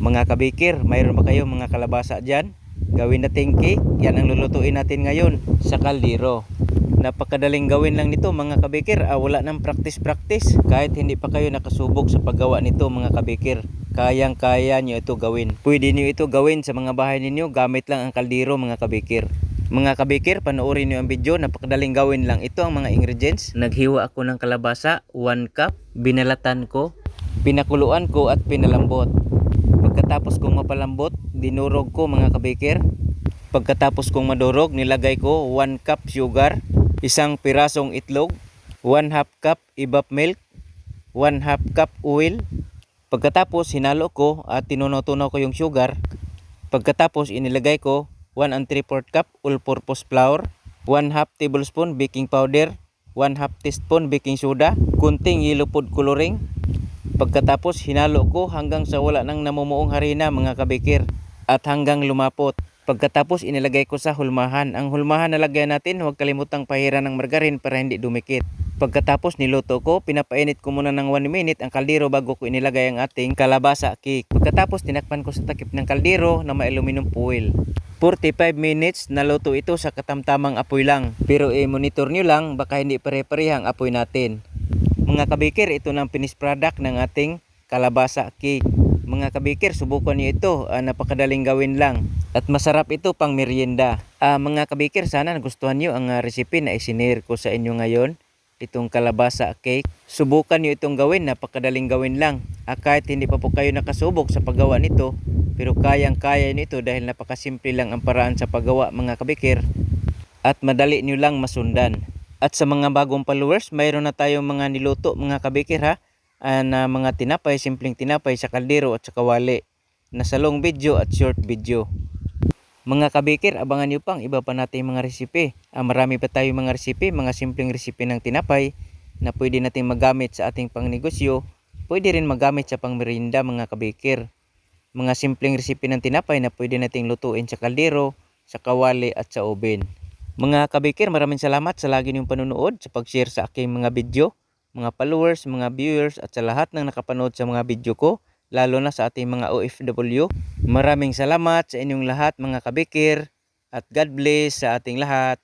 Mga kabikir, mayroon ba kayo mga kalabasa dyan? Gawin natin cake, yan ang lulutuin natin ngayon sa kaldero. Napakadaling gawin lang nito mga kabikir, ah, wala nang practice-practice. Kahit hindi pa kayo nakasubok sa paggawa nito mga kabikir, kayang-kaya nyo ito gawin. Pwede nyo ito gawin sa mga bahay ninyo gamit lang ang kaldero mga kabikir. Mga kabikir, panoorin nyo ang video, napakadaling gawin lang. Ito ang mga ingredients. Naghiwa ako ng kalabasa, 1 cup, binalatan ko, pinakuluan ko at pinalambot. Pagkatapos kong mapalambot, dinurog ko mga kabikir. Pagkatapos kong madurog, nilagay ko 1 cup sugar, isang pirasong itlog, 1 half cup ibap milk, 1 half cup oil. Pagkatapos hinalo ko at tinunaw-tunaw ko yung sugar. Pagkatapos inilagay ko 1 and 3 4 cup all-purpose flour, 1 half tablespoon baking powder, 1 half teaspoon baking soda, kunting yellow food coloring, Pagkatapos hinalo ko hanggang sa wala nang namumuong harina mga kabikir at hanggang lumapot. Pagkatapos inilagay ko sa hulmahan. Ang hulmahan na lagyan natin huwag kalimutang pahiran ng margarin para hindi dumikit. Pagkatapos niluto ko, pinapainit ko muna ng 1 minute ang kaldero bago ko inilagay ang ating kalabasa cake. Pagkatapos tinakpan ko sa takip ng kaldero na may aluminum foil. 45 minutes naluto ito sa katamtamang apoy lang. Pero i-monitor nyo lang baka hindi pare-pareha apoy natin. Mga kabikir, ito ang finished product ng ating kalabasa cake. Mga kabikir, subukan niyo ito. Ah, napakadaling gawin lang. At masarap ito pang merienda. Ah, mga kabikir, sana nagustuhan niyo ang ah, recipe na isinare ko sa inyo ngayon. Itong kalabasa cake. Subukan niyo itong gawin. Napakadaling gawin lang. Ah, kahit hindi pa po kayo nakasubok sa paggawa nito, pero kayang-kaya nito dahil napakasimple lang ang paraan sa paggawa mga kabikir at madali nyo lang masundan. At sa mga bagong followers, mayroon na tayong mga niluto mga kabikir ha, ah, na mga tinapay, simpleng tinapay sa kaldero at sa kawali, nasa long video at short video. Mga kabikir, abangan nyo pang iba pa natin mga resipe. Ah, marami pa tayong mga resipe, mga simpleng resipe ng tinapay na pwede natin magamit sa ating pangnegosyo. Pwede rin magamit sa pangmerienda mga kabikir. Mga simpleng resipe ng tinapay na pwede nating lutuin sa kaldero, sa kawali at sa oven. Mga kabikir, maraming salamat sa lagi niyong panunood, sa pag-share sa aking mga video, mga followers, mga viewers at sa lahat ng nakapanood sa mga video ko, lalo na sa ating mga OFW. Maraming salamat sa inyong lahat mga kabikir at God bless sa ating lahat.